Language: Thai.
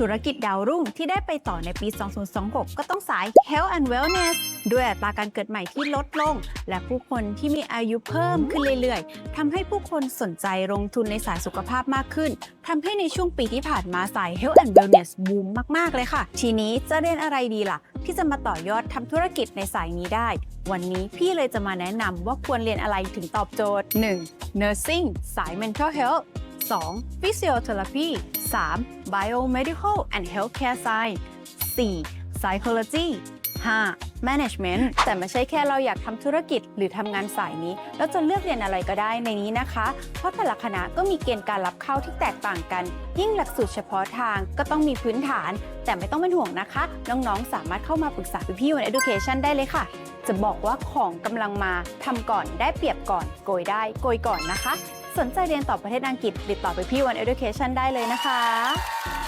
ธุรกิจดาวรุ่งที่ได้ไปต่อในปี 2026 ก็ต้องสาย Health and Wellness ด้วยอัตราการเกิดใหม่ที่ลดลง และผู้คนที่มีอายุเพิ่มขึ้นเรื่อยๆ ทำให้ผู้คนสนใจลงทุนในสายสุขภาพมากขึ้น ทำให้ในช่วงปีที่ผ่านมาสาย Health and Wellness บูมมากๆ เลยค่ะ ทีนี้จะเรียนอะไรดีล่ะ ที่จะมาต่อยอดทำธุรกิจในสายนี้ได้ วันนี้พี่เลยจะมาแนะนำว่าควรเรียนอะไรถึงตอบโจทย์ 1. Nursing สาย Mental Health 2. Physiotherapy 3. Biomedical and Healthcare Science 4. Psychology 5. Management แต่ไม่ใช่แค่เราอยากทำธุรกิจหรือทำงานสายนี้ แล้วจะเลือกเรียนอะไรก็ได้ในนี้นะคะ เพราะแต่ละคณะก็มีเกณฑ์การรับเข้าที่แตกต่างกัน ยิ่งหลักสูตรเฉพาะทางก็ต้องมีพื้นฐาน แต่ไม่ต้องเป็นห่วงนะคะ น้องๆ สามารถเข้ามาปรึกษาพี่ๆวัน Education ได้เลยค่ะ จะบอกว่าของกำลังมาทำก่อนได้เปรียบก่อน โกยได้โกยก่อนนะคะ สนใจเรียนต่อประเทศอังกฤษติดต่อไปพี่วัน Education ได้เลยนะคะ